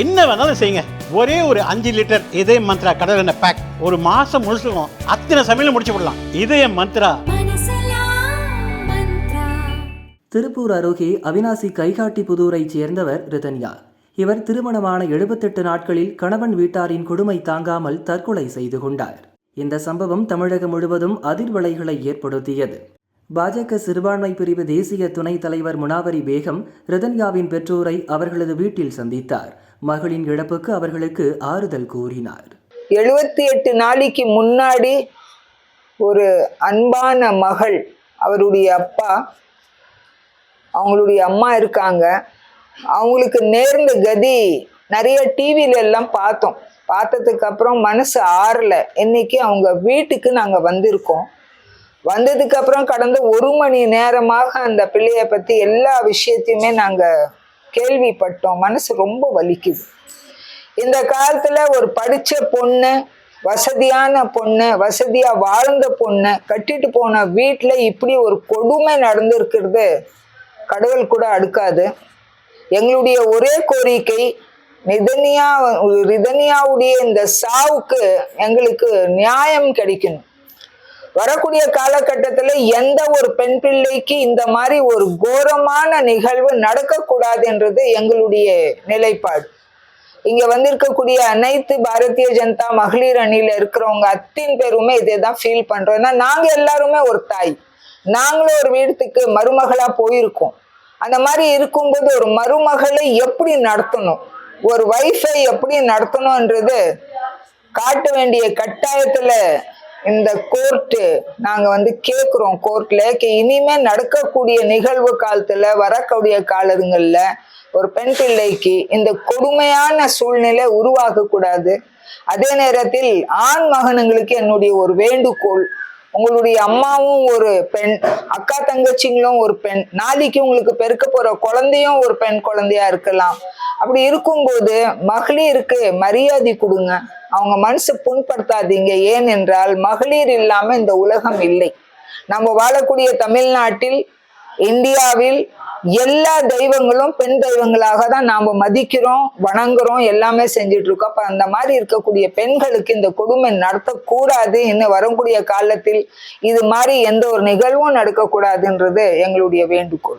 என்ன வேணாலும் செய்யுங்க. ஒரே ஒரு அஞ்சு லிட்டர் இதய மந்த்ரா கடல் எண்ணெய் பேக் ஒரு மாசம் முழுசுக்கும் அத்தனை சமையலும் முடிச்சு விடலாம். இதய மந்த்ரா. திருப்பூர் அருகே அவினாசி கைகாட்டி புதூரைச் சேர்ந்தவர் ரிதன்யா. இவர் திருமணமான எழுபத்தெட்டு நாட்களில் கணவன் வீட்டாரின் கொடுமை தாங்காமல் தற்கொலை செய்து கொண்டார். இந்த சம்பவம் தமிழகம் முழுவதும் அதிர்வலைகளை ஏற்படுத்தியது. பாஜக சிறுபான்மை பிரிவு தேசிய துணைத் தலைவர் முனாவரி பேகம் ரிதன்யாவின் பெற்றோரை அவர்களது வீட்டில் சந்தித்தார். மகளின் இழப்புக்கு அவர்களுக்கு ஆறுதல் கூறினார். எழுபத்தி எட்டு நாளைக்கு முன்னாடி ஒரு அன்பான மகள் அவருடைய அப்பா அவங்களுடைய அம்மா இருக்காங்க. அவங்களுக்கு நேர்ந்த கதி நிறைய டிவியில எல்லாம் பார்த்தோம். பார்த்ததுக்கு அப்புறம் மனசு ஆறல. இன்னைக்கு அவங்க வீட்டுக்கு நாங்கள் வந்திருக்கோம். வந்ததுக்கு அப்புறம் கடந்த ஒரு மணி நேரமாக அந்த பிள்ளைய பற்றி எல்லா விஷயத்தையுமே நாங்கள் கேள்விப்பட்டோம். மனசு ரொம்ப வலிக்குது. இந்த காலத்துல ஒரு படிச்ச பொண்ணு வசதியான பொண்ணு வசதியா வாழ்ந்த பொண்ணு கட்டிட்டு போன வீட்டுல இப்படி ஒரு கொடுமை நடந்திருக்கிறது கடவுள் கூட அடுக்காது. எங்களுடைய ஒரே கோரிக்கை ரிதனியா ரிதனியாவுடைய இந்த சாவுக்கு எங்களுக்கு நியாயம் கிடைக்கணும். வரக்கூடிய காலகட்டத்தில் எந்த ஒரு பெண் பிள்ளைக்கு இந்த மாதிரி ஒரு கோரமான நிகழ்வு நடக்கக்கூடாதுன்றது எங்களுடைய நிலைப்பாடு. இங்க வந்திருக்கக்கூடிய அனைத்து பாரதிய ஜனதா மகளிர் அணியில இருக்கிறவங்க அத்தின் பேருமே இதே தான் ஃபீல் பண்றோம். ஏன்னா நாங்க எல்லாருமே ஒரு தாய். நாங்களும் ஒரு வீட்டுக்கு மருமகளா போயிருக்கோம். அந்த மாதிரி இருக்கும்போது ஒரு மருமகளை எப்படி நடத்தணும்? ஒரு வைஃபை எப்படி நடத்தணும்ன்றது காட்ட வேண்டிய கட்டாயத்துல இந்த கோர்ட்டு நாங்க வந்து கேட்குறோம் கோர்ட்ல இனிமே நடக்கக்கூடிய நிகழ்வு காலத்துல வரக்கூடிய காலங்கள்ல ஒரு பெண் பிள்ளைக்கு இந்த கொடுமையான சூழ்நிலை உருவாக கூடாது. அதே நேரத்தில் ஆண் மகனுங்களுக்கு என்னுடைய ஒரு வேண்டுகோள். உங்களுடைய அம்மாவும் ஒரு பெண் அக்கா தங்கச்சிங்களும் ஒரு பெண் நாளைக்கு உங்களுக்கு பெருக்க போற குழந்தையும் ஒரு பெண் குழந்தையா இருக்கலாம். அப்படி இருக்கும்போது மகளிருக்கு மரியாதை கொடுங்க. அவங்க மனசு புண்படுத்தாதீங்க. ஏனென்றால் மகளிர் இல்லாம இந்த உலகம் இல்லை. நம்ம வாழக்கூடிய தமிழ்நாட்டில் இந்தியாவில் எல்லா தெய்வங்களும் பெண் தெய்வங்களாக தான் நாம மதிக்கிறோம் வணங்குறோம் எல்லாமே செஞ்சுட்டு இருக்கோம் அப்ப அந்த மாதிரி இருக்கக்கூடிய பெண்களுக்கு இந்த கொடுமை நடத்தக்கூடாது இன்னும் வரக்கூடிய காலத்தில் இது மாதிரி எந்த ஒரு நிகழ்வும் நடக்கக்கூடாதுன்றது எங்களுடைய வேண்டுகோள்.